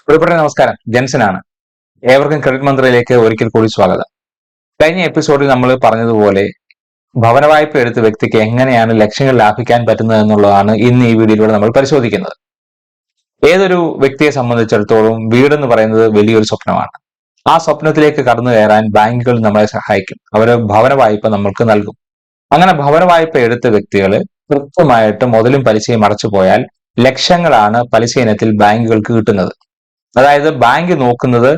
പ്രിയപ്പെട്ട നമസ്കാരം. ജെൻസനാണ്. ഏവർക്കും ക്രെഡിറ്റ് മന്ത്രിയിലേക്ക് ഒരിക്കൽ കൂടി സ്വാഗതം. കഴിഞ്ഞ എപ്പിസോഡിൽ നമ്മൾ പറഞ്ഞതുപോലെ ഭവന വായ്പ എടുത്ത വ്യക്തിക്ക് എങ്ങനെയാണ് ലക്ഷ്യങ്ങൾ ലാഭിക്കാൻ പറ്റുന്നത് എന്നുള്ളതാണ് ഇന്ന് ഈ വീഡിയോയിലൂടെ നമ്മൾ പരിശോധിക്കുന്നത്. ഏതൊരു വ്യക്തിയെ സംബന്ധിച്ചിടത്തോളം വീടെന്ന് പറയുന്നത് വലിയൊരു സ്വപ്നമാണ്. ആ സ്വപ്നത്തിലേക്ക് കടന്നു കയറാൻ ബാങ്കുകൾ നമ്മളെ സഹായിക്കും. അവർ ഭവന വായ്പ നമ്മൾക്ക് നൽകും. അങ്ങനെ ഭവന വായ്പ എടുത്ത വ്യക്തികൾ കൃത്യമായിട്ട് മുതലും പലിശയും അടച്ചു പോയാൽ ലക്ഷങ്ങളാണ് പലിശ ഇനത്തിൽ ബാങ്കുകൾക്ക് കിട്ടുന്നത്. അതായത് ബാങ്ക് നോക്കുന്നത്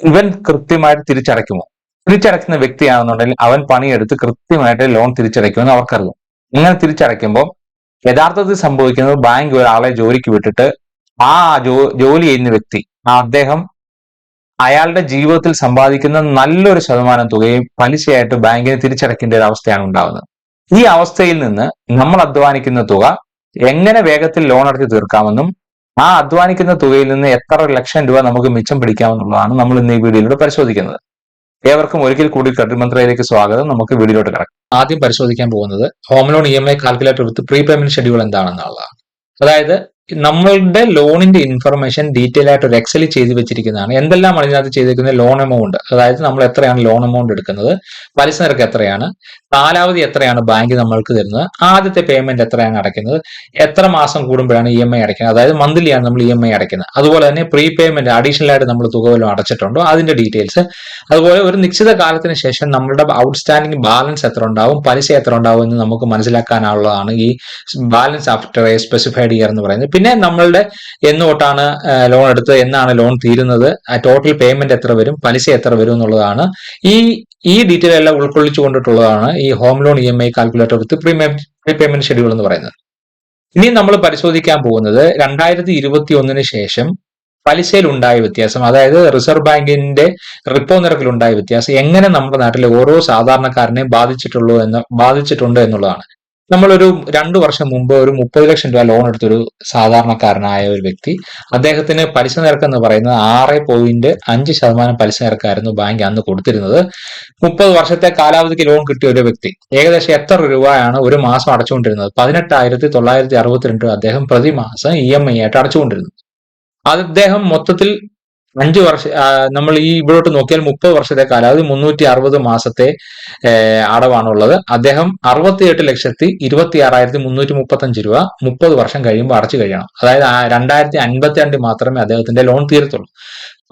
ഇവൻ കൃത്യമായിട്ട് തിരിച്ചടയ്ക്കുമോ? തിരിച്ചടയ്ക്കുന്ന വ്യക്തിയാണെന്നുണ്ടെങ്കിൽ അവൻ പണിയെടുത്ത് കൃത്യമായിട്ട് ലോൺ തിരിച്ചടയ്ക്കുമെന്ന് അവർക്കറിയാം. ഇങ്ങനെ തിരിച്ചടയ്ക്കുമ്പോൾ യഥാർത്ഥത്തിൽ സംഭവിക്കുന്നത് ബാങ്ക് ഒരാളെ ജോലിക്ക് വിട്ടിട്ട് ആ ജോലി ചെയ്യുന്ന വ്യക്തി ആ അദ്ദേഹം അയാളുടെ ജീവിതത്തിൽ സമ്പാദിക്കുന്ന നല്ലൊരു ശതമാനം തുകയും പലിശയായിട്ട് ബാങ്കിന് തിരിച്ചടയ്ക്കേണ്ട ഒരു അവസ്ഥയാണ് ഉണ്ടാകുന്നത് ഈ അവസ്ഥയിൽ നിന്ന് നമ്മൾ അധ്വാനിക്കുന്ന തുക എങ്ങനെ വേഗത്തിൽ ലോൺ അടച്ചു തീർക്കാമെന്നും ആ അധ്വാനിക്കുന്ന തുകയിൽ നിന്ന് എത്ര ലക്ഷം രൂപ നമുക്ക് മിച്ചം പിടിക്കാമെന്നുള്ളതാണ് നമ്മൾ ഇന്ന് ഈ വീഡിയോയിലൂടെ പരിശോധിക്കുന്നത്. ഏവർക്കും ഒരിക്കൽ കൂടി ക്രെഡിറ്റ് മന്ത്രിയിലേക്ക് സ്വാഗതം. നമുക്ക് വീഡിയോയിലോട്ട് കിടക്കാം. ആദ്യം പരിശോധിക്കാൻ പോകുന്നത് home loan E M I calculator with prepayment schedule എന്താണെന്നുള്ളതാണ്. അതായത് നമ്മളുടെ ലോണിന്റെ ഇൻഫർമേഷൻ ഡീറ്റെയിൽ ആയിട്ട് ഒരു എക്സൽ ചെയ്ത് വെച്ചിരിക്കുന്നതാണ്. എന്തെല്ലാം ഇതിനകത്ത് ചെയ്തിരിക്കുന്നത് ലോൺ എമൗണ്ട് അതായത് നമ്മൾ എത്രയാണ് ലോൺ എമൗണ്ട് എടുക്കുന്നത്? പലിശ നിരക്ക് എത്രയാണ്? കാലാവധി എത്രയാണ് ബാങ്ക് നമ്മൾക്ക് തരുന്നത്? ആദ്യത്തെ പേയ്മെന്റ് എത്രയാണ് അടയ്ക്കുന്നത്? എത്ര മാസം കൂടുമ്പോഴാണ് ഇ എം ഐ അടയ്ക്കുന്നത്? അതായത് മന്ത്ലിയാണ് നമ്മൾ ഇ എം ഐ അടയ്ക്കുന്നത്. അതുപോലെ തന്നെ പ്രീ പേയ്മെന്റ് അഡീഷണൽ ആയിട്ട് നമ്മൾ തുക വല്ലതും അടച്ചിട്ടുണ്ടോ? അതിന്റെ ഡീറ്റെയിൽസ് അതുപോലെ ഒരു നിശ്ചിത കാലത്തിന് ശേഷം നമ്മളുടെ ഔട്ട്സ്റ്റാൻഡിംഗ് ബാലൻസ് എത്ര ഉണ്ടാവും? പലിശ എത്ര ഉണ്ടാവും എന്ന് നമുക്ക് മനസ്സിലാക്കാനുള്ളതാണ് ഈ balance after a specified year എന്ന് പറയുന്നത്. പിന്നെ നമ്മളുടെ എന്ന് തൊട്ടാണ് ലോൺ എടുത്തത് എന്നാണ് ലോൺ തീരുന്നത്. ടോട്ടൽ പേയ്മെന്റ് എത്ര വരും പലിശ എത്ര വരും എന്നുള്ളതാണ്. ഈ ഈ ഡീറ്റെയിൽ എല്ലാം ഉൾക്കൊള്ളിച്ചു കൊണ്ടിട്ടുള്ളതാണ് ഈ home loan E M I calculator with pre prepayment schedule എന്ന് പറയുന്നത്. ഇനി നമ്മൾ പരിശോധിക്കാൻ പോകുന്നത് രണ്ടായിരത്തി ഇരുപത്തി ഒന്നിന് ശേഷം പലിശയിൽ ഉണ്ടായ വ്യത്യാസം അതായത് റിസർവ് ബാങ്കിന്റെ റിപ്പോ നിരക്കിൽ ഉണ്ടായ വ്യത്യാസം എങ്ങനെ നമ്മുടെ നാട്ടിലെ ഓരോ സാധാരണക്കാരനെയും ബാധിച്ചിട്ടുള്ളൂ എന്ന് ബാധിച്ചിട്ടുണ്ട് എന്നുള്ളതാണ്. നമ്മളൊരു രണ്ടു വർഷം മുമ്പ് ഒരു മുപ്പത് ലക്ഷം രൂപ ലോൺ എടുത്തൊരു സാധാരണക്കാരനായ ഒരു വ്യക്തി അദ്ദേഹത്തിന് പലിശ നിരക്ക് എന്ന് പറയുന്നത് ആറ് പോയിന്റ് അഞ്ച് ശതമാനം പലിശ നിരക്കായിരുന്നു ബാങ്ക് അന്ന് കൊടുത്തിരുന്നത്. മുപ്പത് വർഷത്തെ കാലാവധിക്ക് ലോൺ കിട്ടിയ ഒരു വ്യക്തി. ഏകദേശം എത്ര രൂപയാണ് ഒരു മാസം അടച്ചുകൊണ്ടിരുന്നത്? പതിനെട്ടായിരത്തി തൊള്ളായിരത്തി അറുപത്തിരണ്ട് അദ്ദേഹം പ്രതിമാസം ഇ എം ഐ ആയിട്ട് അടച്ചുകൊണ്ടിരുന്നത് അദ്ദേഹം മൊത്തത്തിൽ അഞ്ച് വർഷ നമ്മൾ ഈ ഇവിടോട്ട് നോക്കിയാൽ മുപ്പത് വർഷത്തെ കാലാവധി മുന്നൂറ്റി അറുപത് മാസത്തെ അടവാണുള്ളത്. അദ്ദേഹം അറുപത്തിയെട്ട് ലക്ഷത്തി ഇരുപത്തി ആറായിരത്തി മുന്നൂറ്റി മുപ്പത്തി അഞ്ച് രൂപ മുപ്പത് വർഷം കഴിയുമ്പോൾ അടച്ചു കഴിയണം. അതായത് രണ്ടായിരത്തി അൻപത്തി രണ്ട് മാത്രമേ അദ്ദേഹത്തിന്റെ ലോൺ തീരത്തുള്ളൂ.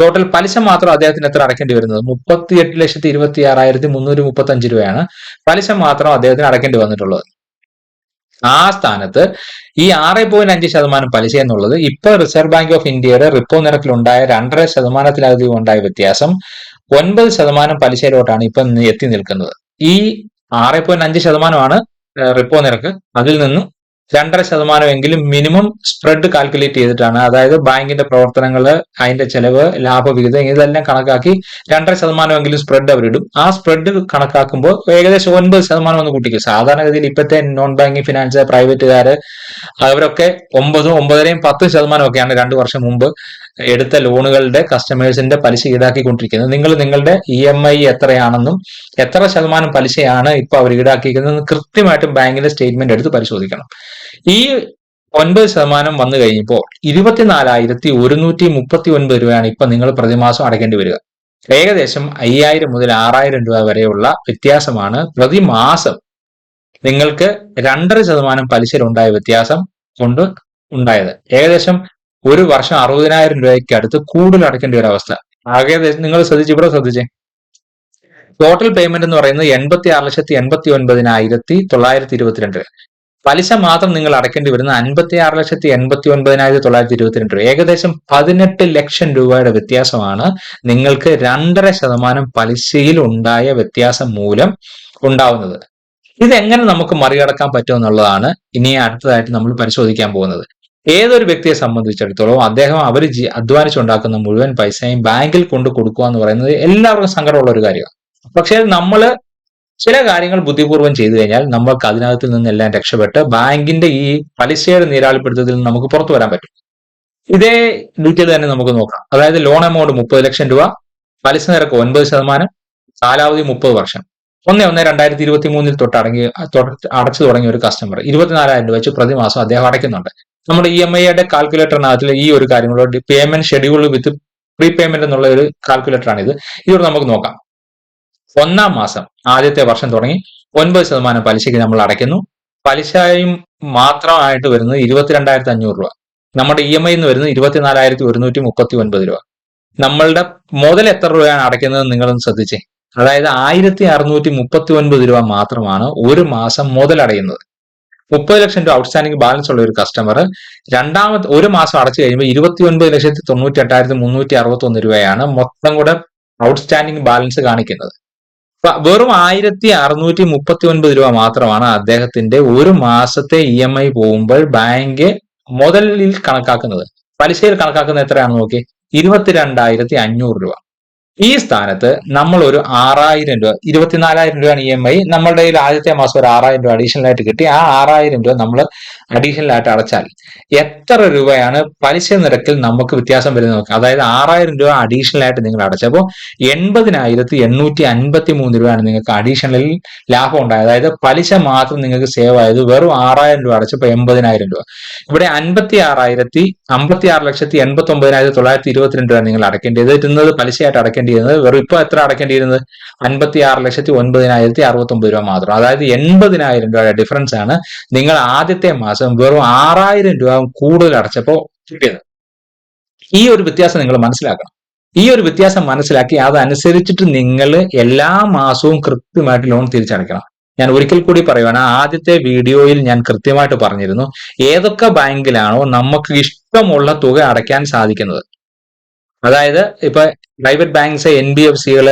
ടോട്ടൽ പലിശ മാത്രം അദ്ദേഹത്തിന് എത്ര അടക്കേണ്ടി വരുന്നത്? മുപ്പത്തി എട്ട് ലക്ഷത്തി ഇരുപത്തി ആറായിരത്തി മുന്നൂറ്റി മുപ്പത്തി അഞ്ച് രൂപയാണ് പലിശ മാത്രം അദ്ദേഹത്തിന് അടക്കേണ്ടി വന്നിട്ടുള്ളത്. ആ സ്ഥാനത്ത് ഈ ആറ് പോയിന്റ് അഞ്ച് ശതമാനം പലിശ എന്നുള്ളത് ഇപ്പൊ റിസർവ് ബാങ്ക് ഓഫ് ഇന്ത്യയുടെ റിപ്പോ നിരക്കിലുണ്ടായ രണ്ടര ശതമാനത്തിലധികം ഉണ്ടായ വ്യത്യാസം ഒൻപത് ശതമാനം പലിശയിലോട്ടാണ് ഇപ്പൊ എത്തി നിൽക്കുന്നത്. ഈ ആറ് പോയിന്റ് അഞ്ച് ശതമാനമാണ് റിപ്പോ നിരക്ക്. അതിൽ നിന്നും രണ്ടര ശതമാനമെങ്കിലും മിനിമം സ്പ്രെഡ് കാൽക്കുലേറ്റ് ചെയ്തിട്ടാണ്. അതായത് ബാങ്കിന്റെ പ്രവർത്തനങ്ങൾ അതിന്റെ ചെലവ് ലാഭവിഹിതം ഇതെല്ലാം കണക്കാക്കി രണ്ടര ശതമാനമെങ്കിലും സ്പ്രെഡ് അവരിടും. ആ സ്പ്രെഡ് കണക്കാക്കുമ്പോൾ ഏകദേശം ഒൻപത് ശതമാനം ഒന്ന് കൂട്ടിക്കും. സാധാരണഗതിയിൽ ഇപ്പോഴത്തെ നോൺ ബാങ്കിങ് ഫിനാൻസ് പ്രൈവറ്റുകാർ അവരൊക്കെ ഒമ്പതും ഒമ്പതരയും പത്ത് ശതമാനം ഒക്കെയാണ് രണ്ടു വർഷം മുമ്പ് എടുത്ത ലോണുകളുടെ കസ്റ്റമേഴ്സിന്റെ പലിശ ഈടാക്കിക്കൊണ്ടിരിക്കുന്നത്. നിങ്ങൾ നിങ്ങളുടെ ഇ എം ഐ എത്രയാണെന്നും എത്ര ശതമാനം പലിശയാണ് ഇപ്പൊ അവർ ഈടാക്കിയിരിക്കുന്നത് കൃത്യമായിട്ടും ബാങ്കിന്റെ സ്റ്റേറ്റ്മെന്റ് എടുത്ത് പരിശോധിക്കണം. ഈ ഒൻപത് ശതമാനം വന്നു കഴിഞ്ഞപ്പോൾ ഇരുപത്തിനാലായിരത്തി ഒരുന്നൂറ്റി മുപ്പത്തി ഒൻപത് രൂപയാണ് ഇപ്പൊ നിങ്ങൾ പ്രതിമാസം അടയ്ക്കേണ്ടി വരിക. ഏകദേശം അയ്യായിരം മുതൽ ആറായിരം രൂപ വരെയുള്ള വ്യത്യാസമാണ്. പ്രതിമാസം നിങ്ങൾക്ക് രണ്ടര ശതമാനം പലിശയിലുണ്ടായ വ്യത്യാസം കൊണ്ട് ഉണ്ടായത്. ഏകദേശം ഒരു വർഷം അറുപതിനായിരം രൂപയ്ക്ക് അടുത്ത് കൂടുതൽ അടയ്ക്കേണ്ട ഒരു അവസ്ഥ. ആകെ നിങ്ങൾ ശ്രദ്ധിച്ചു ഇവിടെ ശ്രദ്ധിച്ചേ. ടോട്ടൽ പേയ്മെന്റ് എന്ന് പറയുന്നത് എൺപത്തി ആറ് ലക്ഷത്തി എൺപത്തി ഒൻപതിനായിരത്തി തൊള്ളായിരത്തി ഇരുപത്തിരണ്ട്. പലിശ മാത്രം നിങ്ങൾ അടയ്ക്കേണ്ടി വരുന്ന അൻപത്തി ആറ് ലക്ഷത്തി എൺപത്തി ഒൻപതിനായിരത്തി തൊള്ളായിരത്തി ഇരുപത്തിരണ്ട് രൂപ. ഏകദേശം പതിനെട്ട് ലക്ഷം രൂപയുടെ വ്യത്യാസമാണ് നിങ്ങൾക്ക് രണ്ടര ശതമാനം പലിശയിൽ ഉണ്ടായ വ്യത്യാസം മൂലം ഉണ്ടാവുന്നത്. ഇതെങ്ങനെ നമുക്ക് മറികടക്കാൻ പറ്റുമെന്നുള്ളതാണ് ഇനി അടുത്തതായിട്ട് നമ്മൾ പരിശോധിക്കാൻ പോകുന്നത്. ഏതൊരു വ്യക്തിയെ സംബന്ധിച്ചിടത്തോളം അദ്ദേഹം അവർ അധ്വാനിച്ചുണ്ടാക്കുന്ന മുഴുവൻ പൈസയും ബാങ്കിൽ കൊണ്ട് കൊടുക്കുക എന്ന് പറയുന്നത് എല്ലാവർക്കും സങ്കടമുള്ള ഒരു കാര്യമാണ്. പക്ഷേ നമ്മൾ ചില കാര്യങ്ങൾ ബുദ്ധിപൂർവം ചെയ്തു കഴിഞ്ഞാൽ നമ്മൾക്ക് അതിനകത്ത് നിന്നെല്ലാം രക്ഷപ്പെട്ട് ബാങ്കിന്റെ ഈ പലിശയുടെ നീരാളിപ്പെടുത്തത്തിൽ നിന്ന് നമുക്ക് പുറത്തു വരാൻ പറ്റും. ഇതേ ഡീറ്റെയിൽ തന്നെ നമുക്ക് നോക്കാം. അതായത് ലോൺ എമൗണ്ട് മുപ്പത് ലക്ഷം രൂപ പലിശ നിരക്ക് ഒൻപത് ശതമാനം കാലാവധി മുപ്പത് വർഷം. ഒന്ന് ഒന്ന് രണ്ടായിരത്തി ഇരുപത്തി മൂന്നിൽ തൊട്ട് അടങ്ങി അടച്ചു തുടങ്ങിയ ഒരു കസ്റ്റമർ ഇരുപത്തിനാലായിരം രൂപ വെച്ച് പ്രതിമാസം അദ്ദേഹം അടയ്ക്കുന്നുണ്ട്. നമ്മുടെ ഇ എം ഐയുടെ കാൽക്കുലേറ്ററിനകത്തിൽ ഈ ഒരു കാര്യങ്ങളോട് payment schedule with prepayment എന്നുള്ള ഒരു കാൽക്കുലേറ്ററാണ് ഇത് ഇതോടെ നമുക്ക് നോക്കാം. ഒന്നാം മാസം ആദ്യത്തെ വർഷം തുടങ്ങി ഒൻപത് ശതമാനം പലിശയ്ക്ക് നമ്മൾ അടയ്ക്കുന്നു. പലിശയും മാത്രമായിട്ട് വരുന്നത് ഇരുപത്തിരണ്ടായിരത്തി അഞ്ഞൂറ് രൂപ. നമ്മുടെ ഇ എം ഐ എന്ന് വരുന്നത് ഇരുപത്തിനാലായിരത്തി ഒരുന്നൂറ്റി മുപ്പത്തി ഒൻപത് രൂപ. നമ്മളുടെ മുതൽ എത്ര രൂപയാണ് അടയ്ക്കുന്നത് നിങ്ങളൊന്ന് ശ്രദ്ധിച്ചേ. അതായത് ആയിരത്തി അറുന്നൂറ്റി മുപ്പത്തി ഒൻപത് രൂപ മാത്രമാണ് ഒരു മാസം മുതലടയുന്നത് മുപ്പത് ലക്ഷം രൂപ ഔട്ട്സ്റ്റാൻഡിംഗ് ബാലൻസ് ഉള്ള ഒരു കസ്റ്റമർ രണ്ടാമത്തെ ഒരു മാസം അടച്ചു കഴിയുമ്പോൾ ഇരുപത്തി ഒൻപത് ലക്ഷത്തി തൊണ്ണൂറ്റി എട്ടായിരത്തി മുന്നൂറ്റി അറുപത്തി ഒന്ന് രൂപയാണ് മൊത്തം കൂടെ ഔട്ട്സ്റ്റാൻഡിംഗ് ബാലൻസ് കാണിക്കുന്നത്. വെറും ആയിരത്തി അറുന്നൂറ്റി മുപ്പത്തി ഒൻപത് രൂപ മാത്രമാണ് അദ്ദേഹത്തിന്റെ ഒരു മാസത്തെ ഇ എം ഐ പോകുമ്പോൾ ബാങ്ക് മുതലിൽ കണക്കാക്കുന്നത്. പലിശയിൽ കണക്കാക്കുന്നത് എത്രയാണെന്ന് നോക്കി ഇരുപത്തിരണ്ടായിരത്തി അഞ്ഞൂറ് രൂപ. ഈ സ്ഥാനത്ത് നമ്മൾ ഒരു ആറായിരം രൂപ ഇരുപത്തിനാലായിരം രൂപയാണ് ഇ എം ഐ നമ്മളുടെ കയ്യിൽ ആദ്യത്തെ മാസം ഒരു ആറായിരം രൂപ അഡീഷണൽ ആയിട്ട് കിട്ടി. ആ ആറായിരം രൂപ നമ്മൾ അഡീഷണൽ ആയിട്ട് അടച്ചാൽ എത്ര രൂപയാണ് പലിശ നിരക്കിൽ നമുക്ക് വ്യത്യാസം വരുന്നത് നോക്കുക അതായത് ആറായിരം രൂപ അഡീഷണൽ ആയിട്ട് നിങ്ങൾ അടച്ചപ്പോൾ എൺപതിനായിരത്തി എണ്ണൂറ്റി അൻപത്തി മൂന്ന് രൂപയാണ് നിങ്ങൾക്ക് അഡീഷണലിൽ ലാഭം ഉണ്ടായത്. അതായത് പലിശ മാത്രം നിങ്ങൾക്ക് സേവ് ആയത് വെറും ആറായിരം രൂപ അടച്ചപ്പോൾ എൺപതിനായിരം രൂപ. ഇവിടെ അൻപത്തി ആറായിരത്തി അമ്പത്തി ആറ് ലക്ഷത്തി എൺപത്തി ഒമ്പതിനായിരത്തി തൊള്ളായിരത്തി ഇരുപത്തിരണ്ട് രൂപ നിങ്ങൾ അടക്കേണ്ടത്. ഇരുന്നത് പലിശയായിട്ട് അടക്കേണ്ടിയിരുന്നത് വെറും ഇപ്പൊ എത്ര അടക്കേണ്ടിയിരുന്നത് അൻപത്തി ആറ് ലക്ഷത്തി ഒൻപതിനായിരത്തി അറുപത്തി ഒമ്പത് രൂപ മാത്രം. അതായത് എൺപതിനായിരം രൂപയുടെ ഡിഫറൻസ് ആണ് നിങ്ങൾ ആദ്യത്തെ മാസം വെറും ആറായിരം രൂപ കൂടുതൽ അടച്ചപ്പോൾ കിട്ടിയത്. ഈ ഒരു വ്യത്യാസം നിങ്ങൾ മനസ്സിലാക്കണം. ഈ ഒരു വ്യത്യാസം മനസ്സിലാക്കി അതനുസരിച്ചിട്ട് നിങ്ങൾ എല്ലാ മാസവും കൃത്യമായിട്ട് ലോൺ തിരിച്ചടയ്ക്കണം. ഞാൻ ഒരിക്കൽ കൂടി പറയുവാണ് ആദ്യത്തെ വീഡിയോയിൽ ഞാൻ കൃത്യമായിട്ട് പറഞ്ഞിരുന്നു ഏതൊക്കെ ബാങ്കിലാണോ നമുക്ക് ഇഷ്ടമുള്ള തുക അടയ്ക്കാൻ സാധിക്കുന്നത്. അതായത് ഇപ്പൊ private banks N B F സികൾ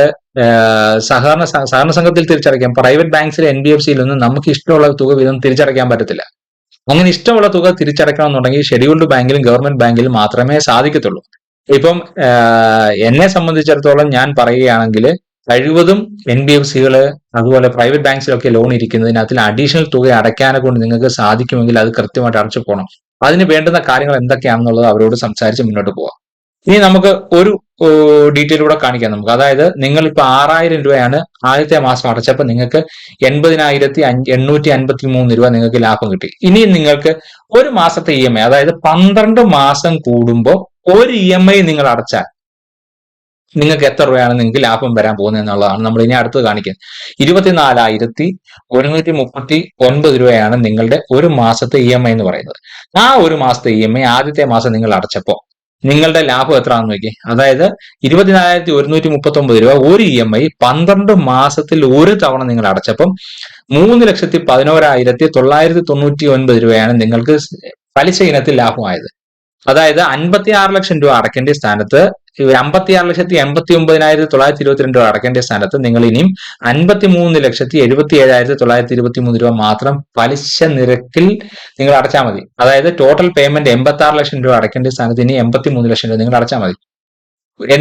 സഹകരണ സഹകരണ സംഘത്തിൽ തിരിച്ചടയ്ക്കാം. പ്രൈവറ്റ് ബാങ്ക്സിൽ എൻ ബി എഫ് സിയിലൊന്നും നമുക്ക് ഇഷ്ടമുള്ള തുക വീതം തിരിച്ചടയ്ക്കാൻ പറ്റത്തില്ല. അങ്ങനെ ഇഷ്ടമുള്ള തുക തിരിച്ചടക്കണം എന്നുണ്ടെങ്കിൽ ഷെഡ്യൂൾഡ് ബാങ്കിലും ഗവൺമെന്റ് ബാങ്കിലും മാത്രമേ സാധിക്കത്തുള്ളൂ. ഇപ്പം എന്നെ സംബന്ധിച്ചിടത്തോളം ഞാൻ പറയുകയാണെങ്കിൽ കഴിവതും എൻ ബി എഫ് സികൾ അതുപോലെ പ്രൈവറ്റ് ബാങ്ക്സിലൊക്കെ ലോൺ ഇരിക്കുന്നതിനകത്തിൽ അഡീഷണൽ തുക അടയ്ക്കാനെ കൊണ്ട് നിങ്ങൾക്ക് സാധിക്കുമെങ്കിൽ അത് കൃത്യമായിട്ട് അടച്ചു പോകണം അതിന് വേണ്ടുന്ന കാര്യങ്ങൾ എന്തൊക്കെയാണെന്നുള്ളത് അവരോട് സംസാരിച്ച് മുന്നോട്ട് പോവാം. ഇനി നമുക്ക് ഒരു ഡീറ്റെയിൽ കൂടെ കാണിക്കാം നമുക്ക്. അതായത് നിങ്ങൾ ഇപ്പൊ ആറായിരം രൂപയാണ് ആദ്യത്തെ മാസം അടച്ചപ്പോൾ നിങ്ങൾക്ക് എൺപതിനായിരത്തി എണ്ണൂറ്റി അൻപത്തി മൂന്ന് രൂപ നിങ്ങൾക്ക് ലാഭം കിട്ടി. ഇനി നിങ്ങൾക്ക് ഒരു മാസത്തെ ഇ എം ഐ അതായത് പന്ത്രണ്ട് മാസം കൂടുമ്പോൾ ഒരു ഇ എം ഐ നിങ്ങൾ അടച്ചാൽ നിങ്ങൾക്ക് എത്ര രൂപയാണ് നിങ്ങൾക്ക് ലാഭം വരാൻ പോകുന്നത് എന്നുള്ളതാണ് നമ്മൾ ഇനി അടുത്ത് കാണിക്കുന്നത്. ഇരുപത്തിനാലായിരത്തി ഒരുന്നൂറ്റി മുപ്പത്തി ഒൻപത് രൂപയാണ് നിങ്ങളുടെ ഒരു മാസത്തെ ഇ എം ഐ എന്ന് പറയുന്നത്. ആ ഒരു മാസത്തെ ഇ എം ഐ ആദ്യത്തെ മാസം നിങ്ങൾ അടച്ചപ്പോ നിങ്ങളുടെ ലാഭം എത്രയാണെന്ന് നോക്കി അതായത് ഇരുപത്തിനാലായിരത്തി ഒരുന്നൂറ്റി മുപ്പത്തി ഒമ്പത് രൂപ ഒരു ഇ എം ഐ പന്ത്രണ്ട് മാസത്തിൽ ഒരു തവണ നിങ്ങൾ അടച്ചപ്പം മൂന്ന് ലക്ഷത്തി പതിനോരായിരത്തി തൊള്ളായിരത്തി തൊണ്ണൂറ്റി ഒൻപത് രൂപയാണ് നിങ്ങൾക്ക് പലിശ ഇനത്തിൽ ലാഭമായത്. അതായത് അൻപത്തി ആറ് ലക്ഷം രൂപ അടക്കേണ്ട സ്ഥാനത്ത് അമ്പത്തി ആറ് ലക്ഷത്തി എൺപത്തി ഒമ്പതിനായിരത്തി തൊള്ളായിരത്തി ഇരുപത്തിരണ്ട് രൂപ അടക്കേണ്ട സ്ഥാനത്ത് നിങ്ങൾ ഇനിയും അൻപത്തി മൂന്ന് ലക്ഷത്തി എഴുപത്തി ഏഴായിരത്തി തൊള്ളായിരത്തി ഇരുപത്തി മൂന്ന് രൂപ മാത്രം പലിശ നിരക്കിൽ നിങ്ങൾ അടച്ചാൽ മതി. അതായത് ടോട്ടൽ പേയ്മെന്റ് എൺപത്തി ആറ് ലക്ഷം രൂപ അടക്കേണ്ട സ്ഥാനത്ത് ഇനി എൺപത്തി മൂന്ന് ലക്ഷം രൂപ നിങ്ങൾ അടച്ചാൽ മതി.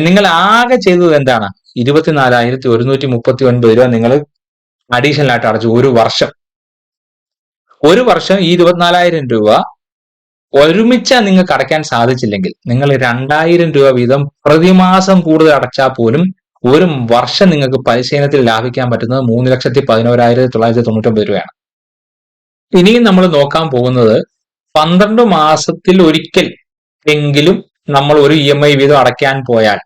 നിങ്ങൾ ആകെ ചെയ്തത് എന്താണ്? ഇരുപത്തിനാലായിരത്തി ഒരുന്നൂറ്റി മുപ്പത്തി ഒൻപത് രൂപ നിങ്ങൾ അഡീഷണൽ ആയിട്ട് അടച്ചു. ഒരു വർഷം. ഒരു വർഷം ഈ ഇരുപത്തിനാലായിരം രൂപ ഒരുമിച്ച് നിങ്ങൾക്ക് അടയ്ക്കാൻ സാധിച്ചില്ലെങ്കിൽ നിങ്ങൾ രണ്ടായിരം രൂപ വീതം പ്രതിമാസം കൂടുതൽ അടച്ചാൽ പോലും ഒരു വർഷം നിങ്ങൾക്ക് പരിശീലനത്തിൽ ലാഭിക്കാൻ പറ്റുന്നത് മൂന്ന് ലക്ഷത്തി പതിനോരായിരത്തി തൊള്ളായിരത്തി തൊണ്ണൂറ്റൊമ്പത് രൂപയാണ്. ഇനിയും നമ്മൾ നോക്കാൻ പോകുന്നത് പന്ത്രണ്ട് മാസത്തിൽ ഒരിക്കൽ എങ്കിലും നമ്മൾ ഒരു ഇ എം ഐ വീതം അടയ്ക്കാൻ പോയാൽ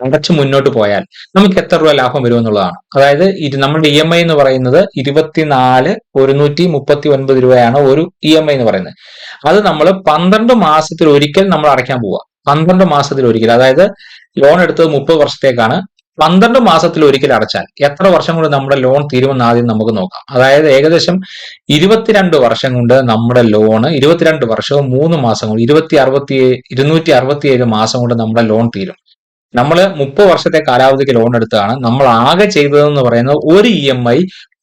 അടച്ചു മുന്നോട്ട് പോയാൽ നമുക്ക് എത്ര രൂപ ലാഭം വരും എന്നുള്ളതാണ്. അതായത് ഇത് നമ്മുടെ ഇ എം ഐ എന്ന് പറയുന്നത് ഇരുപത്തിനാല് ഒരുന്നൂറ്റി മുപ്പത്തി ഒൻപത് രൂപയാണ് ഒരു ഇ എം ഐ എന്ന് പറയുന്നത്. അത് നമ്മൾ പന്ത്രണ്ട് മാസത്തിൽ ഒരിക്കൽ നമ്മൾ അടയ്ക്കാൻ പോവുക പന്ത്രണ്ട് മാസത്തിൽ ഒരിക്കൽ. അതായത് ലോൺ എടുത്തത് മുപ്പത് വർഷത്തേക്കാണ്. പന്ത്രണ്ട് മാസത്തിൽ ഒരിക്കൽ അടച്ചാൽ എത്ര വർഷം കൊണ്ട് നമ്മുടെ ലോൺ തീരുമെന്ന് ആദ്യം നമുക്ക് നോക്കാം. അതായത് ഏകദേശം ഇരുപത്തിരണ്ട് വർഷം കൊണ്ട് നമ്മുടെ ലോണ് ഇരുപത്തിരണ്ട് വർഷവും മൂന്ന് മാസം കൊണ്ട് ഇരുപത്തി അറുപത്തി ഇരുന്നൂറ്റി അറുപത്തിയേഴ് മാസം കൊണ്ട് നമ്മുടെ ലോൺ തീരും. നമ്മൾ മുപ്പത് വർഷത്തെ കാലാവധിക്ക് ലോൺ എടുത്തതാണ്. നമ്മൾ ആകെ ചെയ്തതെന്ന് പറയുന്നത് ഒരു ഇ എം ഐ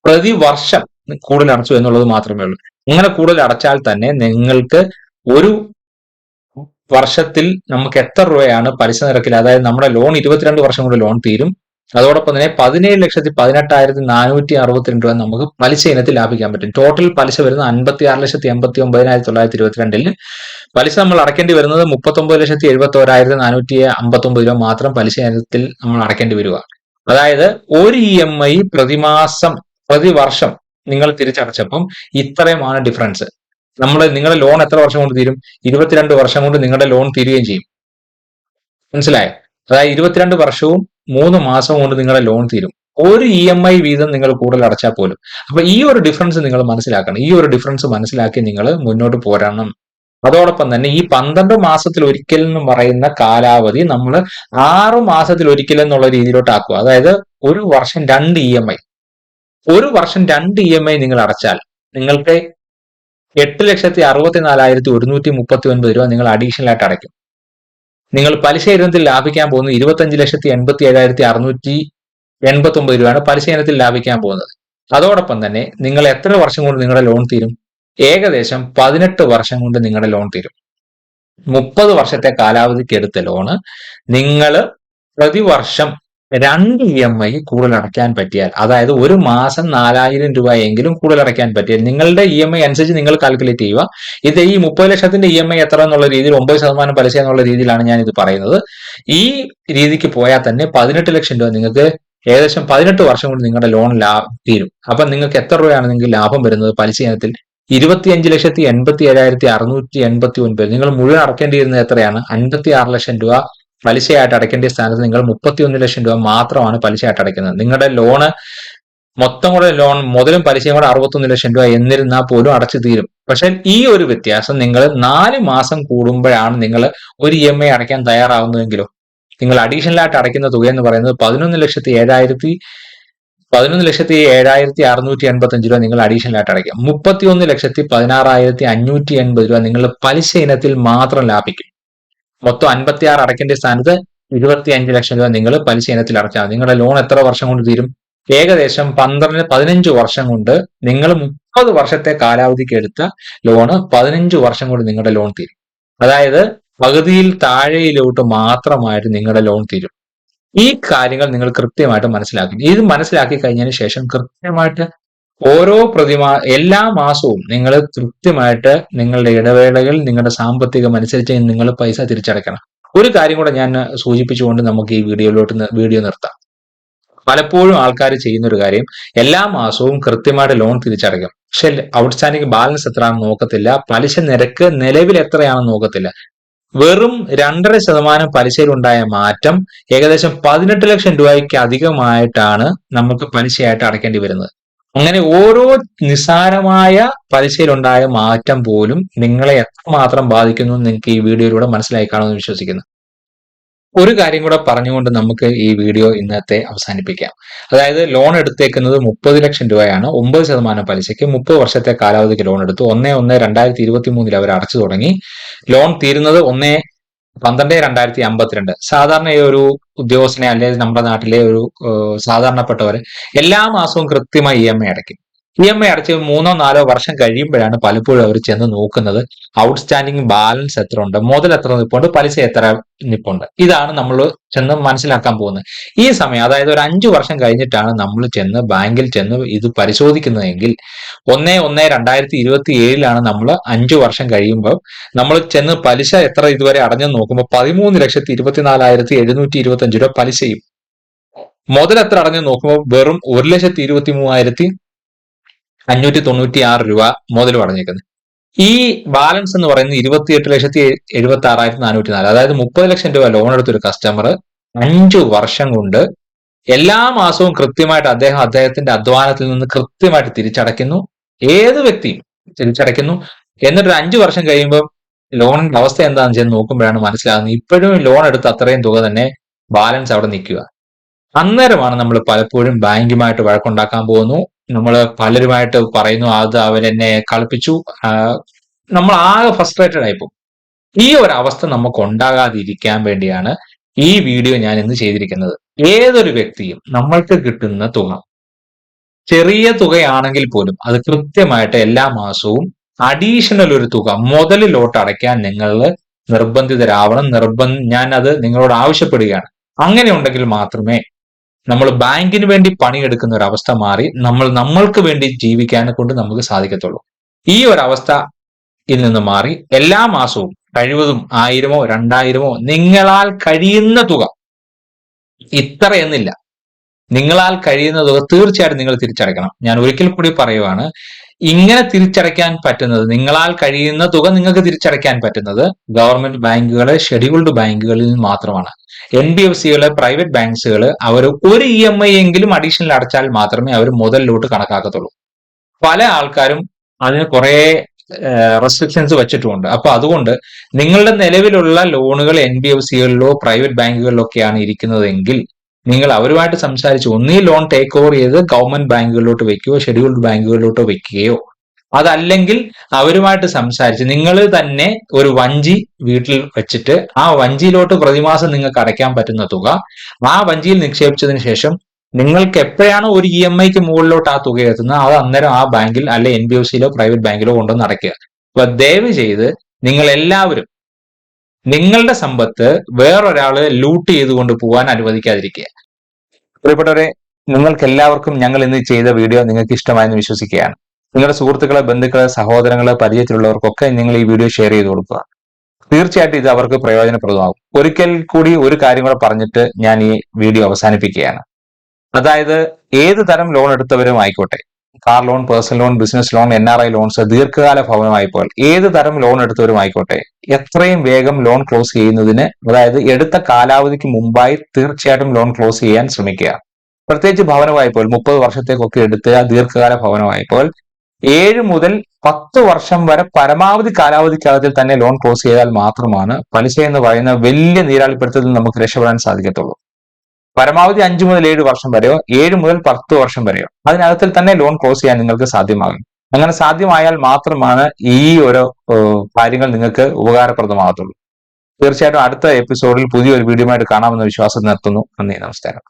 പ്രതിവർഷം കൂടുതൽ അടച്ചു എന്നുള്ളത് മാത്രമേ ഉള്ളൂ. അങ്ങനെ കൂടുതൽ അടച്ചാൽ തന്നെ നിങ്ങൾക്ക് ഒരു വർഷത്തിൽ നമുക്ക് എത്ര രൂപയാണ് പലിശ നിരക്കിൽ അതായത് നമ്മുടെ ലോൺ ഇരുപത്തിരണ്ട് വർഷം കൊണ്ട് ലോൺ തീരും. അതോടൊപ്പം തന്നെ പതിനേഴ് ലക്ഷത്തി പതിനെട്ടായിരത്തി നാനൂറ്റി അറുപത്തിരണ്ട് രൂപ നമുക്ക് പലിശ ഇനത്തിൽ ലാഭിക്കാൻ പറ്റും. ടോട്ടൽ പലിശ വരുന്നത് അൻപത്തി ആറ് ലക്ഷത്തി എൺപത്തി ഒമ്പതിനായിരത്തി തൊള്ളായിരത്തി ഇരുപത്തിരണ്ടിൽ. പലിശ നമ്മൾ അടക്കേണ്ടി വരുന്നത് മുപ്പത്തൊമ്പത് ലക്ഷത്തി എഴുപത്തി ഓരായിരത്തി നാനൂറ്റി അമ്പത്തി ഒമ്പത് രൂപ മാത്രം പലിശ ഇനത്തിൽ നമ്മൾ അടക്കേണ്ടി വരിക. അതായത് ഒരു ഇ എം ഐ പ്രതിമാസം പ്രതിവർഷം നിങ്ങൾ തിരിച്ചടച്ചപ്പം ഇത്രയുമാണ് ഡിഫറൻസ് നമ്മൾ നിങ്ങളുടെ ലോൺ എത്ര വർഷം കൊണ്ട് തീരും? ഇരുപത്തിരണ്ട് വർഷം കൊണ്ട് നിങ്ങളുടെ ലോൺ തീരുകയും ചെയ്യും. മനസ്സിലായോ? അതായത് ഇരുപത്തിരണ്ട് വർഷവും മൂന്ന് മാസം കൊണ്ട് നിങ്ങളുടെ ലോൺ തീരും. ഒരു ഇ എം ഐ വീതം നിങ്ങൾ കൂടുതൽ അടച്ചാൽ പോലും. അപ്പൊ ഈ ഒരു ഡിഫറൻസ് നിങ്ങൾ മനസ്സിലാക്കണം. ഈ ഒരു ഡിഫറൻസ് മനസ്സിലാക്കി നിങ്ങൾ മുന്നോട്ട് പോരണം. അതോടൊപ്പം തന്നെ ഈ പന്ത്രണ്ട് മാസത്തിൽ ഒരിക്കൽ എന്ന് പറയുന്ന കാലാവധി നമ്മൾ ആറു മാസത്തിൽ ഒരിക്കൽ എന്നുള്ള രീതിയിലോട്ട് ആക്കുക. അതായത് ഒരു വർഷം രണ്ട് ഇ എം ഐ ഒരു വർഷം രണ്ട് ഇ എം ഐ നിങ്ങൾ അടച്ചാൽ നിങ്ങൾക്ക് എട്ട് ലക്ഷത്തി അറുപത്തി നാലായിരത്തി ഒരുന്നൂറ്റി മുപ്പത്തി ഒൻപത് രൂപ നിങ്ങൾ അഡീഷണൽ ആയിട്ട് അടയ്ക്കും. നിങ്ങൾ പലിശ ഇനത്തിൽ ലാഭിക്കാൻ പോകുന്നത് ഇരുപത്തഞ്ച് ലക്ഷത്തി എൺപത്തി ഏഴായിരത്തി അറുന്നൂറ്റി എൺപത്തി ഒമ്പത് രൂപയാണ് പലിശ ഇനത്തിൽ ലാഭിക്കാൻ പോകുന്നത്. അതോടൊപ്പം തന്നെ നിങ്ങൾ എത്ര വർഷം കൊണ്ട് നിങ്ങളുടെ ലോൺ തീരും? ഏകദേശം പതിനെട്ട് വർഷം കൊണ്ട് നിങ്ങളുടെ ലോൺ തീരും. മുപ്പത് വർഷത്തെ കാലാവധിക്ക് എടുത്ത ലോണ് നിങ്ങൾ പ്രതിവർഷം രണ്ട് ഇ എം ഐ കൂടുതൽ അടയ്ക്കാൻ പറ്റിയാൽ അതായത് ഒരു മാസം നാലായിരം രൂപയെങ്കിലും കൂടുതൽ അടയ്ക്കാൻ പറ്റിയാൽ നിങ്ങളുടെ ഇ എം ഐ അനുസരിച്ച് നിങ്ങൾ കാൽക്കുലേറ്റ് ചെയ്യുക. ഇത് ഈ മുപ്പത് ലക്ഷത്തിന്റെ ഇ എം ഐ എത്ര എന്നുള്ള രീതിയിൽ ഒമ്പത് ശതമാനം പലിശ എന്നുള്ള രീതിയിലാണ് ഞാൻ ഇത് പറയുന്നത്. ഈ രീതിക്ക് പോയാൽ തന്നെ പതിനെട്ട് ലക്ഷം രൂപ നിങ്ങൾക്ക് ഏകദേശം പതിനെട്ട് വർഷം കൊണ്ട് നിങ്ങളുടെ ലോൺ ലാ തീരും. അപ്പൊ നിങ്ങൾക്ക് എത്ര രൂപയാണ് നിങ്ങൾക്ക് ലാഭം വരുന്നത് പലിശ ഇനത്തിൽ ഇരുപത്തിയഞ്ച് ലക്ഷത്തി എൺപത്തി ഏഴായിരത്തി അറുന്നൂറ്റി എൺപത്തി ഒൻപത്. നിങ്ങൾ മുഴുവൻ അടക്കേണ്ടിയിരുന്നത് എത്രയാണ്? അൻപത്തി ആറ് ലക്ഷം രൂപ പലിശയായിട്ട് അടയ്ക്കേണ്ട സ്ഥാനത്ത് നിങ്ങൾ മുപ്പത്തിയൊന്ന് ലക്ഷം രൂപ മാത്രമാണ് പലിശയായിട്ട് അടയ്ക്കുന്നത്. നിങ്ങളുടെ ലോണ് മൊത്തം കൂടെ ലോൺ മുതലും പലിശയും കൂടെ അറുപത്തൊന്ന് ലക്ഷം രൂപ എന്നിരുന്നാൽ പോലും അടച്ചു തീരും. പക്ഷെ ഈ ഒരു വ്യത്യാസം നിങ്ങൾ നാല് മാസം കൂടുമ്പോഴാണ് നിങ്ങൾ ഒരു ഇ എം ഐ അടയ്ക്കാൻ തയ്യാറാവുന്നതെങ്കിലോ? നിങ്ങൾ അഡീഷണൽ ആയിട്ട് അടയ്ക്കുന്ന തുക എന്ന് പറയുന്നത് പതിനൊന്ന് ലക്ഷത്തി ഏഴായിരത്തി പതിനൊന്ന് ലക്ഷത്തി ഏഴായിരത്തി അറുന്നൂറ്റി എൺപത്തി അഞ്ച് രൂപ നിങ്ങൾ അഡീഷണൽ ആയിട്ട് അടയ്ക്കും. മുപ്പത്തി ഒന്ന് ലക്ഷത്തി പതിനാറായിരത്തി അഞ്ഞൂറ്റി എൺപത് രൂപ നിങ്ങൾ പലിശ ഇനത്തിൽ മാത്രം ലാഭിക്കും. മൊത്തം അൻപത്തി ആറ് അടയ്ക്കേണ്ട സ്ഥാനത്ത് ഇരുപത്തി അഞ്ച് ലക്ഷം രൂപ നിങ്ങൾ പലിശ ഇനത്തിൽ അടച്ചാൽ. നിങ്ങളുടെ ലോൺ എത്ര വർഷം കൊണ്ട് തീരും? ഏകദേശം പന്ത്രണ്ട് പതിനഞ്ച് വർഷം കൊണ്ട് നിങ്ങൾ മുപ്പത് വർഷത്തെ കാലാവധിക്ക് എടുത്ത ലോണ് പതിനഞ്ച് വർഷം കൊണ്ട് നിങ്ങളുടെ ലോൺ തീരും. അതായത് പകുതിയിൽ താഴെയിലോട്ട് മാത്രമായിട്ട് നിങ്ങളുടെ ലോൺ തീരും. ഈ കാര്യങ്ങൾ നിങ്ങൾ കൃത്യമായിട്ട് മനസ്സിലാക്കി. ഇത് മനസ്സിലാക്കി കഴിഞ്ഞതിന് ശേഷം കൃത്യമായിട്ട് ഓരോ പ്രതിമാ എല്ലാ മാസവും നിങ്ങൾ തൃപ്തിമായിട്ട് നിങ്ങളുടെ ഇടവേളകൾ നിങ്ങളുടെ സാമ്പത്തികം അനുസരിച്ച് നിങ്ങൾ പൈസ തിരിച്ചടയ്ക്കണം. ഒരു കാര്യം കൂടെ ഞാൻ സൂചിപ്പിച്ചുകൊണ്ട് നമുക്ക് ഈ വീഡിയോയിലോട്ട് വീഡിയോ നിർത്താം. പലപ്പോഴും ആൾക്കാർ ചെയ്യുന്ന ഒരു കാര്യം എല്ലാ മാസവും കൃത്യമായിട്ട് ലോൺ തിരിച്ചടയ്ക്കും. പക്ഷെ ഔട്ട്സ്റ്റാൻഡിംഗ് ബാലൻസ് എത്രയാണെന്ന് നോക്കത്തില്ല പലിശ നിരക്ക് നിലവിൽ എത്രയാണെന്ന് നോക്കത്തില്ല. വെറും രണ്ടര ശതമാനം പലിശയിലുണ്ടായ മാറ്റം ഏകദേശം പതിനെട്ട് ലക്ഷം രൂപയ്ക്ക് അധികമായിട്ടാണ് നമുക്ക് പലിശയായിട്ട് അടയ്ക്കേണ്ടി വരുന്നത്. അങ്ങനെ ഓരോ നിസ്സാരമായ പലിശയിലുണ്ടായ മാറ്റം പോലും നിങ്ങളെ എത്രമാത്രം ബാധിക്കുന്നു എന്ന് നിങ്ങൾക്ക് ഈ വീഡിയോയിലൂടെ മനസ്സിലായി കാണുമെന്ന് വിശ്വസിക്കുന്നു. ഒരു കാര്യം കൂടെ പറഞ്ഞുകൊണ്ട് നമുക്ക് ഈ വീഡിയോ ഇന്നത്തെ അവസാനിപ്പിക്കാം. അതായത് ലോൺ എടുത്തേക്കുന്നത് മുപ്പത് ലക്ഷം രൂപയാണ്. ഒമ്പത് ശതമാനം പലിശയ്ക്ക് മുപ്പത് വർഷത്തെ കാലാവധിക്ക് ലോൺ എടുത്തു. ഒന്ന് ഒന്ന് രണ്ടായിരത്തി ഇരുപത്തി മൂന്നിൽ അവർ അടച്ചു തുടങ്ങി. ലോൺ തീരുന്നത് ഒന്നേ പന്ത്രണ്ട് രണ്ടായിരത്തി അമ്പത്തിരണ്ട് സാധാരണ ഒരു ഉദ്യോഗസ്ഥനെ അല്ലെങ്കിൽ നമ്മുടെ നാട്ടിലെ ഒരു സാധാരണപ്പെട്ടവര് എല്ലാ മാസവും കൃത്യമായി ഇ എം ഐ അടയ്ക്കും. ഇ എം ഐ അടച്ച് മൂന്നോ നാലോ വർഷം കഴിയുമ്പോഴാണ് പലപ്പോഴും അവർ ചെന്ന് നോക്കുന്നത്. ഔട്ട്സ്റ്റാൻഡിങ് ബാലൻസ് എത്ര ഉണ്ട് മുതൽ എത്ര നിപ്പുണ്ട്? പലിശ എത്ര നിപ്പുണ്ട്? ഇതാണ് നമ്മൾ ചെന്ന് മനസ്സിലാക്കാൻ പോകുന്നത്. ഈ സമയം അതായത് ഒരു അഞ്ചു വർഷം കഴിഞ്ഞിട്ടാണ് നമ്മൾ ചെന്ന് ബാങ്കിൽ ചെന്ന് ഇത് പരിശോധിക്കുന്നതെങ്കിൽ ഒന്നേ ഒന്ന് രണ്ടായിരത്തി ഇരുപത്തി ഏഴിലാണ് നമ്മൾ അഞ്ചു വർഷം കഴിയുമ്പോൾ നമ്മൾ ചെന്ന് പലിശ എത്ര ഇതുവരെ അടഞ്ഞെന്ന് നോക്കുമ്പോൾ പതിമൂന്ന് ലക്ഷത്തി ഇരുപത്തിനാലായിരത്തി എഴുന്നൂറ്റി ഇരുപത്തി അഞ്ച് രൂപ പലിശയും. മുതൽ എത്ര അടഞ്ഞു നോക്കുമ്പോൾ വെറും ഒരു ലക്ഷത്തി ഇരുപത്തി മൂവായിരത്തി അഞ്ഞൂറ്റി തൊണ്ണൂറ്റി ആറ് രൂപ മുതൽ പറഞ്ഞേക്കുന്നത്. ഈ ബാലൻസ് എന്ന് പറയുന്നത് ഇരുപത്തിയെട്ട് ലക്ഷത്തി എഴുപത്തി ആറായിരത്തി നാനൂറ്റി നാല് അതായത് മുപ്പത് ലക്ഷം രൂപ ലോൺ എടുത്തൊരു കസ്റ്റമർ അഞ്ചു വർഷം കൊണ്ട് എല്ലാ മാസവും കൃത്യമായിട്ട് അദ്ദേഹം അദ്ദേഹത്തിന്റെ അധ്വാനത്തിൽ നിന്ന് കൃത്യമായിട്ട് തിരിച്ചടയ്ക്കുന്നു. ഏത് വ്യക്തിയും തിരിച്ചടയ്ക്കുന്നു. എന്നിട്ട് അഞ്ചു വർഷം കഴിയുമ്പോൾ ലോണിന്റെ അവസ്ഥ എന്താണെന്ന് വെച്ചാൽ നോക്കുമ്പോഴാണ് മനസ്സിലാകുന്നത്. ഇപ്പോഴും ലോൺ എടുത്ത് അത്രയും തുക തന്നെ ബാലൻസ് അവിടെ നിൽക്കുക. അന്നേരമാണ് നമ്മൾ പലപ്പോഴും ബാങ്കുമായിട്ട് വഴക്കുണ്ടാക്കാൻ പോകുന്നു. നമ്മൾ പലരുമായിട്ട് പറയുന്നു അത് അവരെന്നെ കളിപ്പിച്ചു. നമ്മൾ ആകെ ഫ്രസ്ട്രേറ്റഡ് ആയിപ്പോകും ഈ ഒരു അവസ്ഥ നമുക്ക് ഉണ്ടാകാതിരിക്കാൻ വേണ്ടിയാണ് ഈ വീഡിയോ ഞാൻ ഇന്ന് ചെയ്തിരിക്കുന്നത്. ഏതൊരു വ്യക്തിയും നമ്മൾക്ക് കിട്ടുന്ന തുക ചെറിയ തുകയാണെങ്കിൽ പോലും അത് കൃത്യമായിട്ട് എല്ലാ മാസവും അഡീഷണൽ ഒരു തുക മുതലിലോട്ട് അടയ്ക്കാൻ നിങ്ങൾ നിർബന്ധിതരാവണം. നിർബന്ധ ഞാൻ അത് നിങ്ങളോട് ആവശ്യപ്പെടുകയാണ്. അങ്ങനെ ഉണ്ടെങ്കിൽ മാത്രമേ നമ്മൾ ബാങ്കിന് വേണ്ടി പണിയെടുക്കുന്ന ഒരു അവസ്ഥ മാറി നമ്മൾ നമ്മൾക്ക് വേണ്ടി ജീവിക്കാനെ കൊണ്ട് നമുക്ക് സാധിക്കത്തുള്ളൂ. ഈ ഒരു അവസ്ഥ നിന്ന് മാറി എല്ലാ മാസവും കഴിവതും ആയിരമോ രണ്ടായിരമോ നിങ്ങളാൽ കഴിയുന്ന തുക ഇത്ര എന്നില്ല. നിങ്ങളാൽ കഴിയുന്ന തുക തീർച്ചയായിട്ടും നിങ്ങൾ തിരിച്ചടയ്ക്കണം. ഞാൻ ഒരിക്കൽ കൂടി പറയുവാണ് ഇങ്ങനെ തിരിച്ചടയ്ക്കാൻ പറ്റുന്നത് നിങ്ങളാൽ കഴിയുന്ന തുക നിങ്ങൾക്ക് തിരിച്ചടയ്ക്കാൻ പറ്റുന്നത് ഗവൺമെന്റ് ബാങ്കുകളെ ഷെഡ്യൂൾഡ് ബാങ്കുകളിൽ മാത്രമാണ്. എൻ ബി എഫ് സികൾ പ്രൈവറ്റ് ബാങ്ക്സുകൾ അവർ ഒരു ഇ എം ഐ എങ്കിലും അഡീഷണൽ അടച്ചാൽ മാത്രമേ അവർ മുതലിലോട്ട് കണക്കാക്കത്തുള്ളൂ. പല ആൾക്കാരും അതിന് കുറെ റെസ്ട്രിക്ഷൻസ് വെച്ചിട്ടുമുണ്ട്. അപ്പൊ അതുകൊണ്ട് നിങ്ങളുടെ നിലവിലുള്ള ലോണുകൾ എൻ ബി എഫ് സികളിലോ പ്രൈവറ്റ് ബാങ്കുകളിലോ ഒക്കെയാണ് ഇരിക്കുന്നതെങ്കിൽ നിങ്ങൾ അവരുമായിട്ട് സംസാരിച്ച് ഒന്നീ ലോൺ ടേക്ക് ഓവർ ചെയ്ത് ഗവൺമെന്റ് ബാങ്കുകളിലോട്ട് വെക്കുകയോ ഷെഡ്യൂൾഡ് ബാങ്കുകളിലോട്ടോ വെക്കുകയോ അതല്ലെങ്കിൽ അവരുമായിട്ട് സംസാരിച്ച് നിങ്ങൾ തന്നെ ഒരു വഞ്ചി വീട്ടിൽ വെച്ചിട്ട് ആ വഞ്ചിയിലോട്ട് പ്രതിമാസം നിങ്ങൾക്ക് അടയ്ക്കാൻ പറ്റുന്ന തുക ആ വഞ്ചിയിൽ നിക്ഷേപിച്ചതിന് ശേഷം നിങ്ങൾക്ക് എപ്പോഴാണോ ഒരു ഇ എം ഐക്ക് മുകളിലോട്ട് ആ തുക എത്തുന്നത് അത് അന്നേരം ആ ബാങ്കിൽ അല്ലെ എൻ ബി എഫ് സിയിലോ പ്രൈവറ്റ് ബാങ്കിലോ കൊണ്ടുവന്ന് അടയ്ക്കുക. അപ്പൊ ദയവ് ചെയ്ത് നിങ്ങൾ എല്ലാവരും നിങ്ങളുടെ സമ്പത്ത് വേറൊരാൾ ലൂട്ട് ചെയ്തുകൊണ്ട് പോകാൻ അനുവദിക്കാതിരിക്കുക. പ്രിയപ്പെട്ടവരെ നിങ്ങൾക്ക് എല്ലാവർക്കും ഞങ്ങൾ ഇന്ന് ചെയ്ത വീഡിയോ നിങ്ങൾക്ക് ഇഷ്ടമായെന്ന് വിശ്വസിക്കുകയാണ്. നിങ്ങളുടെ സുഹൃത്തുക്കളെ ബന്ധുക്കളെ സഹോദരങ്ങളെ പരിചയത്തിലുള്ളവർക്കൊക്കെ നിങ്ങൾ ഈ വീഡിയോ ഷെയർ ചെയ്ത് കൊടുക്കുക. തീർച്ചയായിട്ടും ഇത് അവർക്ക് പ്രയോജനപ്രദമാകും. ഒരിക്കൽ കൂടി ഒരു കാര്യം കൂടെ പറഞ്ഞിട്ട് ഞാൻ ഈ വീഡിയോ അവസാനിപ്പിക്കുകയാണ്. അതായത് ഏത് തരം ലോൺ എടുത്തവരും ആയിക്കോട്ടെ. Car loan personal loan business loan N R I loans ദീർഘകാല ഭവനമായപ്പോൾ ഏത് തരം ലോൺ എടുത്തവരും ആയിക്കോട്ടെ. എത്രയും വേഗം ലോൺ ക്ലോസ് ചെയ്യുന്നതിന് അതായത് എടുത്ത കാലാവധിക്ക് മുമ്പായി തീർച്ചയായിട്ടും ലോൺ ക്ലോസ് ചെയ്യാൻ ശ്രമിക്കുക. പ്രത്യേകിച്ച് ഭവനമായപ്പോൾ മുപ്പത് വർഷത്തേക്കൊക്കെ എടുത്ത് ആ ദീർഘകാല ഭവനമായപ്പോൾ ഏഴ് മുതൽ പത്ത് വർഷം വരെ പരമാവധി കാലാവധിക്കകത്തിൽ തന്നെ ലോൺ ക്ലോസ് ചെയ്താൽ മാത്രമാണ് പലിശ എന്ന് പറയുന്ന വലിയ നീരാളിപ്പെടുത്തത്തിൽ നമുക്ക് രക്ഷപ്പെടാൻ സാധിക്കത്തുള്ളൂ. പരമാവധി അഞ്ചു മുതൽ ഏഴ് വർഷം വരെയോ ഏഴ് മുതൽ പത്ത് വർഷം വരെയോ അതിനകത്തിൽ തന്നെ ലോൺ ക്ലോസ് ചെയ്യാൻ നിങ്ങൾക്ക് സാധ്യമാകും. അങ്ങനെ സാധ്യമായാൽ മാത്രമാണ് ഈ ഒരു കാര്യങ്ങൾ നിങ്ങൾക്ക് ഉപകാരപ്രദമാകത്തുള്ളൂ. തീർച്ചയായിട്ടും അടുത്ത എപ്പിസോഡിൽ പുതിയൊരു വീഡിയോ ആയിട്ട് കാണാമെന്ന വിശ്വാസം നിർത്തുന്നു. നന്ദി നമസ്കാരം.